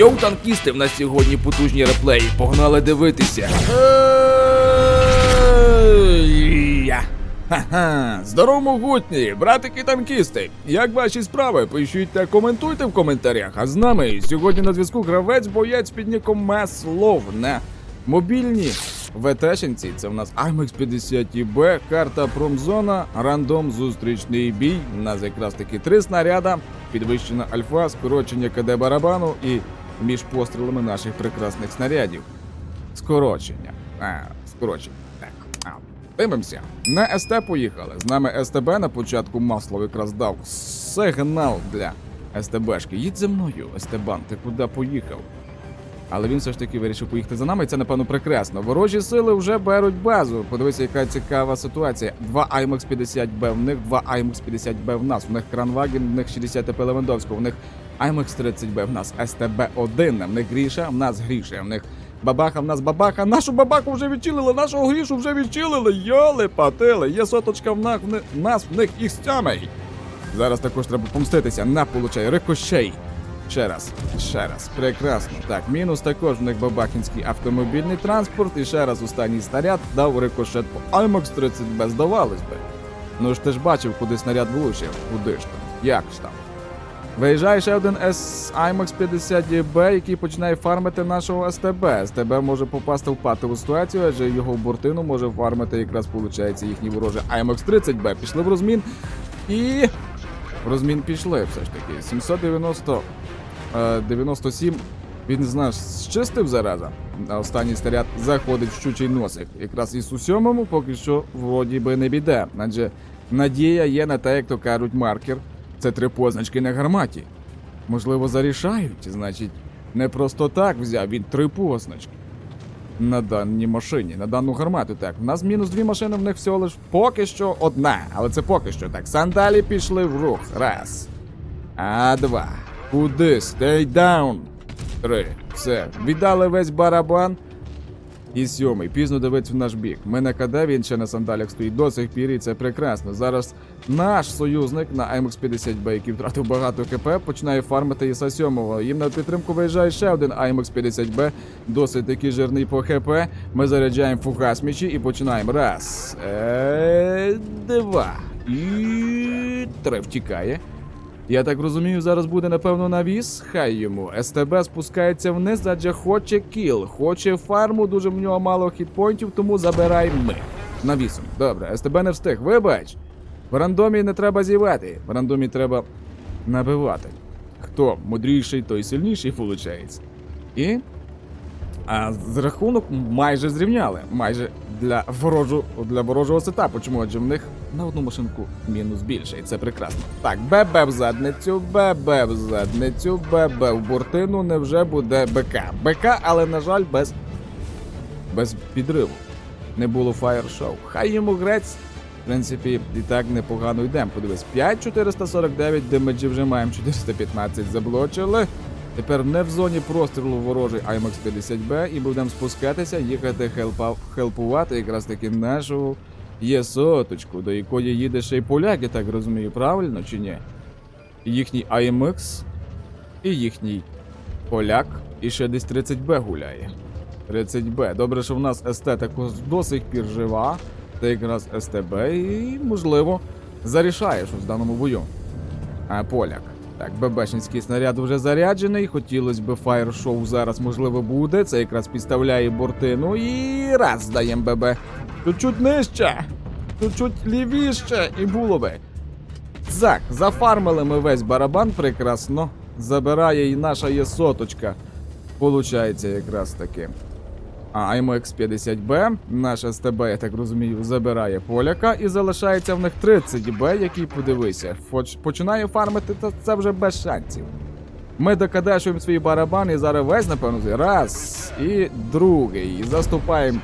Йоу, танкісти, в нас сьогодні потужні реплеї. Погнали дивитися. Ха-ха! Здорово, могутні, братики танкісти! Як ваші справи? Пишіть та коментуйте в коментарях. А з нами сьогодні на зв'язку гравець боєць під ніком Меслов на мобільній ВТшенці. Це в нас IMAX 50 b карта Промзона, рандом, зустрічний бій. У нас якраз таки три снаряда, підвищена альфа, скорочення КД барабану і між пострілами наших прекрасних снарядів. Скорочення. А, скорочення. Так. А, дивимося. На СТ поїхали. З нами СТБ на початку масло якраз дав сигнал для СТБшки. Їдь за мною, СТБан, ти куди поїхав? Але він все ж таки вирішив поїхати за нами, і це напевно прекрасно. Ворожі сили вже беруть базу. Подивися, яка цікава ситуація. Два IMAX 50B в них, два IMAX 50B в нас. У них Кранваген, в них 60 ТП Левандовського, в них IMAX 30B в нас, СТБ-1, в них Гріша, в нас Гріша, в них Бабаха, в нас бабаха. Нашу бабаху вже відчилили, нашого Грішу вже відчилили. Йоли патили, є соточка в нас, в нас, в них і стямей. Зараз також треба помститися. На, получай, рикошей. Ще раз, ще раз, прекрасно. Так, мінус також в них бабахінський автомобільний транспорт. І ще раз останній снаряд дав рикошет по Аймакс 30Б, здавалось би. Ну ж ти ж бачив, куди снаряд влучив. Куди ж там? Як ж там? Виїжджає ще один S IMAX 50 b який починає фармити нашого СТБ. СТБ може попасти в патову ситуацію, адже його бортину може фармити якраз виходить їхній ворожий IMAX 30 b Пішли в розмін. І. Розмін пішли все ж таки. 790 е, 97. Він з нас зараза. А останній снаряд заходить в щучий носик. Якраз із у сьомому поки що вроді би не біде. Адже надія є на те, як то кажуть, маркер. Це три позначки на гарматі. Можливо, зарішають, значить, не просто так взяв він три позначки. На даній машині, на дану гармату, так. У нас мінус дві машини, в них всього лиш поки що одна. Але це поки що так. Сандалі пішли в рух. Раз. А два. Куди? Stay down. Три. Все. Віддали весь барабан. І сьомий. Пізно дивиться в наш бік. Ми на КД, він ще на сандалях стоїть до сих пір, і це прекрасно. Зараз наш союзник на АМХ 50 б який втратив багато КП, починає фармити Іса 7 Їм на підтримку виїжджає ще один АМХ 50 б досить такий жирний по ХП. Ми заряджаємо фугас мічі і починаємо. Раз. Е, два. І три втікає. Я так розумію, зараз буде напевно навіс. Хай йому. СТБ спускається вниз, адже хоче кіл, хоче фарму, дуже в нього мало хітпойнтів, тому забирай ми. Навісом. Добре, СТБ не встиг. Вибач. В рандомі не треба зівати. В рандомі треба набивати. Хто мудріший, той сильніший, виходить. І. А з рахунок майже зрівняли. Майже для ворожу, для ворожого сетапу. Чому? Адже в них на одну машинку мінус більше, і це прекрасно. Так, ББ в задницю, ББ в задницю, ББ в бортину, невже буде БК. БК, але, на жаль, без, без підриву. Не було фаєр-шоу. Хай йому грець. В принципі, і так непогано йдемо. Подивись, 5449 демеджі вже маємо 415 заблочили. Тепер не в зоні прострілу ворожий IMAX 50B і будемо спускатися, їхати хелпа, хелпувати якраз таки нашу є соточку, до якої їде ще й поляк, я так розумію, правильно чи ні? Їхній IMX і їхній поляк, і ще десь 30B гуляє. 30B. Добре, що в нас СТ також до сих пір жива, та якраз СТБ, і, можливо, зарішає щось в даному бою. А поляк. Так, ББшницький снаряд вже заряджений. Хотілося б фаєр-шоу зараз, можливо, буде. Це якраз підставляє бортину. І раз даємо ББ. Чуть-чуть нижче. Чуть-чуть лівіше і було би. Так, зафармили ми весь барабан прекрасно. Забирає і наша є соточка. Получається якраз таки. А IMX 50B, наш СТБ, я так розумію, забирає поляка і залишається в них 30B, який подивися, хоч починає фармити, то це вже без шансів. Ми докадешуємо свій барабан і зараз весь, напевно, раз і другий. І заступаємо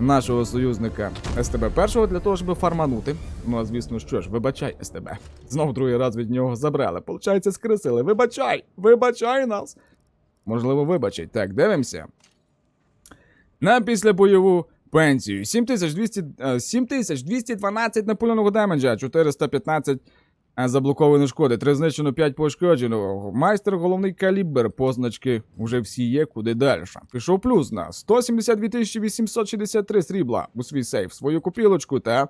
нашого союзника СТБ першого для того, щоб фарманути. Ну а звісно, що ж, вибачай, СТБ. Знову другий раз від нього забрали. Получається, скрисили. Вибачай! Вибачай нас! Можливо, вибачать. Так, дивимося. На післябойову пенсію. 7200, е, 7212 напульного демеджа, 415 А заблоковані шкоди, 3 знищено, 5 пошкоджено. Майстер головний калібр, позначки уже всі є, куди далі. Пішов плюс на 172 863 срібла у свій сейф, свою купілочку та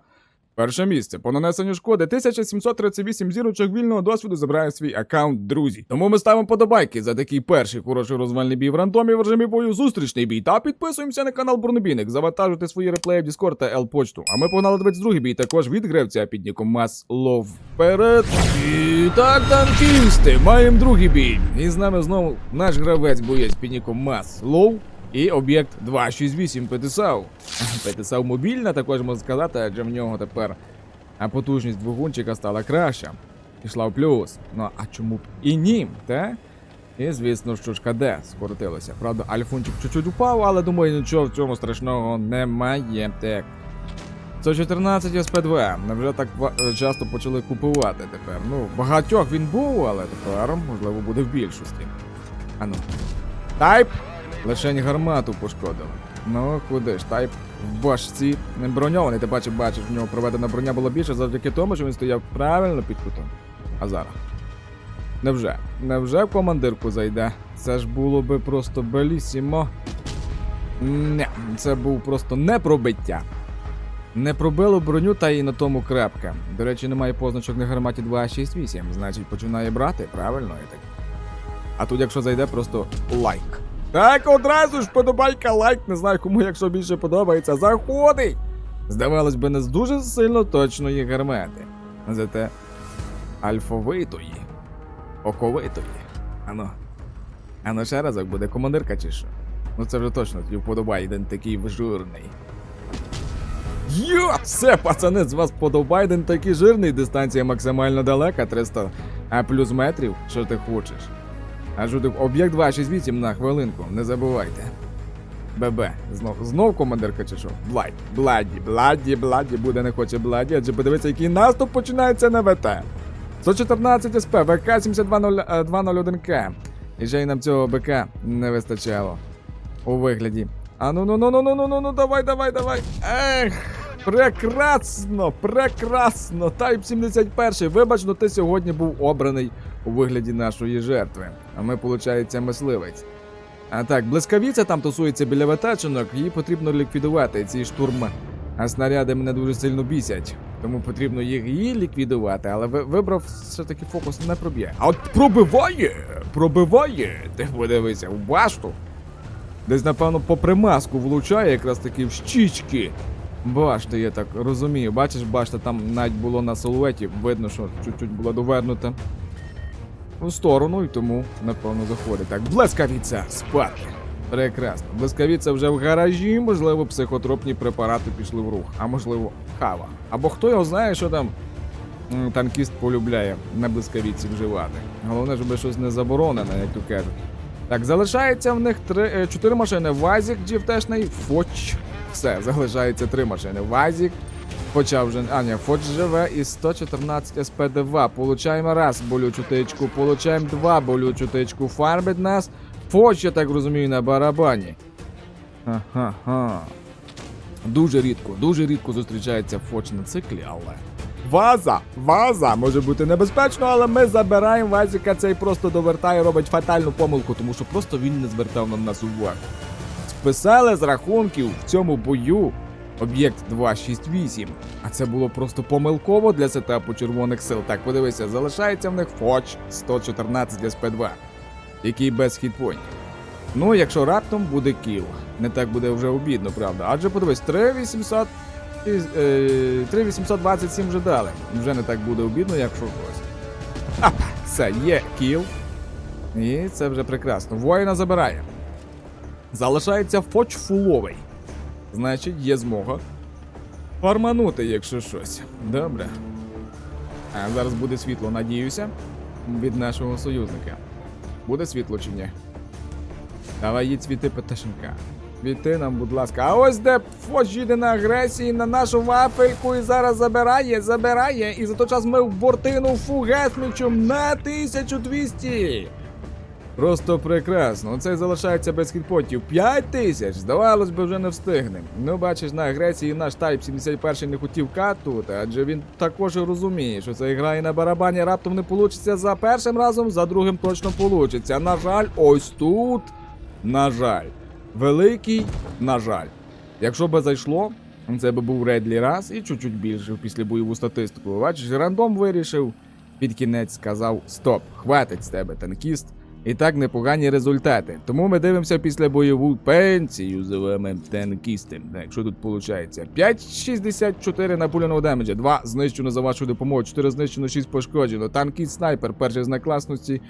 перше місце. По нанесенню шкоди 1738 зірочок вільного досвіду забирає свій аккаунт друзі. Тому ми ставимо подобайки за такий перший хороший розвальний бій в рандомі в режимі бою зустрічний бій. Та підписуємося на канал Бронебійник, завантажуйте свої реплеї в Discord та L-почту. А ми погнали 22 бій також від гравця під ніком Маслов. Вперед! І так, танкісти, маємо другий бій. І з нами знову наш гравець боєць під ніком Маслов. І об'єкт 268 Петисав. Петисав мобільна, також можна сказати, адже в нього тепер потужність двигунчика стала краща. Пішла в плюс. Ну а чому б і ні, те? І звісно, що ж КД скоротилося. Правда, альфунчик чуть-чуть упав, але думаю, нічого в цьому страшного немає. Так. 114 СП2. Невже так часто почали купувати тепер? Ну, багатьох він був, але тепер, можливо, буде в більшості. Ану. Тайп! Лишень гармату пошкодили. Ну, куди ж, тайп в башці не броньований, ти бачив, бачиш, в нього проведена броня була більше завдяки тому, що він стояв правильно під кутом. А зараз. Невже? Невже в командирку зайде? Це ж було би просто белісімо. Не, це був просто не пробиття. Не пробило броню та і на тому крепке. До речі, немає позначок на гарматі 268, значить починає брати, правильно я так. А тут, якщо зайде, просто лайк. Так, одразу ж подобайка, лайк, не знаю кому, якщо більше подобається, заходить. Здавалось би, не з дуже сильно точної гармати. Зате альфовитої, оковитої. Ано. Ано ще разок буде командирка чи що? Ну це вже точно тобі вподобає один такий жирний. Йо, все, пацани, з вас подобайден такий жирний, дистанція максимально далека, 300 а плюс метрів, що ти хочеш. А жудик, об'єкт 268 на хвилинку, не забувайте. ББ, знов, знов командирка чи? Бладі, бладі, бладі, бладі, буде не хоче бладі, адже подивіться, який наступ починається на ВТ. 114 СП, ВК 7201К. І ще й нам цього БК не вистачало. У вигляді. А ну ну ну ну ну ну ну ну давай, давай, давай. Ех, прекрасно, прекрасно. Тайп 71. Вибач, но ти сьогодні був обраний у вигляді нашої жертви. А ми, виходить, мисливець. А так, блискавіця там тусується біля ватачинок, її потрібно ліквідувати, ці штурми. А снаряди мене дуже сильно бісять. Тому потрібно їх її ліквідувати, але вибрав все-таки фокус не проб'є. А от пробиває! Пробиває! Ти подивися, в башту. Десь, напевно, по примазку влучає якраз таки в щічки. Башта, я так розумію. Бачиш, башта там навіть було на силуеті, видно, що чуть-чуть була довернута у сторону, і тому, напевно, заходить. Так, блискавіця, спати. Прекрасно. Блискавіця вже в гаражі, можливо, психотропні препарати пішли в рух, а можливо, кава. Або хто його знає, що там танкіст полюбляє на блискавіці вживати. Головне, щоб щось не заборонене, як то кажуть. Так, залишається в них три, е, чотири машини. Вазік, GFT-шний, Фоч. Все, залишається три машини. Вазік, Почав вже. А, ні, Фоч живе і 114 СП2. Получаємо раз болючу тичку, получаємо два болючу тичку. Фарбить нас. Фоч, я так розумію, на барабані. Ага-ха. Дуже рідко, дуже рідко зустрічається Фоч на циклі, але. Ваза! Ваза! Може бути небезпечно, але ми забираємо Вазіка, цей просто довертає, робить фатальну помилку, тому що просто він не звертав на нас увагу. Списали з рахунків в цьому бою об'єкт 268. А це було просто помилково для сетапу червоних сил. Так, подивися, залишається в них Фоч 114 СП2, який без хітпойнтів. Ну, якщо раптом буде кіл, не так буде вже обідно, правда. Адже подивись, 3800 е, 3827 вже дали. Вже не так буде обідно, якщо щось. Ап, все, є кіл. І це вже прекрасно. Воїна забирає. Залишається Фоч фуловий. Значить, є змога фарманути, якщо щось. Добре. А зараз буде світло, надіюся, від нашого союзника. Буде світло чи ні? Давай їдь світи Петашенка. Світи нам, будь ласка. А ось де Фоч їде на агресії на нашу вафельку і зараз забирає, забирає. І за той час ми в бортину фугесмічем на 1200. Просто прекрасно. Оцей залишається без хітпотів. 5 тисяч! Здавалось би, вже не встигнем. Ну, бачиш, на агресії наш Type 71 не хотів катувати, адже він також розуміє, що це грає на барабані раптом не получиться за першим разом, за другим точно получиться. На жаль, ось тут. На жаль. Великий, на жаль. Якщо би зайшло, це би був Редлі раз і чуть-чуть більше в післябойову статистику. Бачиш, рандом вирішив. Під кінець сказав: Стоп, хватить з тебе, танкіст. І так непогані результати. Тому ми дивимося після бойову пенсію з ОМ Якщо тут виходить? 5,64 напуляного демеджа, 2 знищено за вашу допомогу, 4 знищено, 6 пошкоджено. Танкіст снайпер, перший знак класності.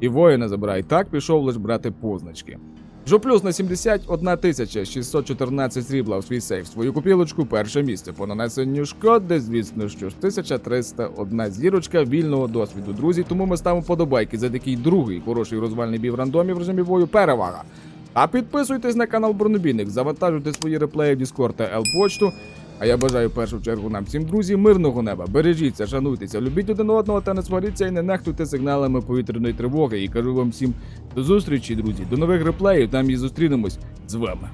І воїна забирай. Так пішов лише брати позначки. Жо плюс на 71 тисяча 614 срібла у свій сейф. Свою купілочку перше місце по нанесенню шкоди, звісно, що ж 1301 зірочка вільного досвіду. Друзі, тому ми ставимо подобайки за такий другий хороший розвальний бій в рандомі в режимі бою. Перевага. А підписуйтесь на канал Бронебійник, завантажуйте свої реплеї в Discord та L-почту. А я бажаю в першу чергу нам всім друзі мирного неба. Бережіться, шануйтеся, любіть один одного та не сваріться і не нехтуйте сигналами повітряної тривоги. І кажу вам всім до зустрічі, друзі, до нових реплеїв. Там і зустрінемось з вами.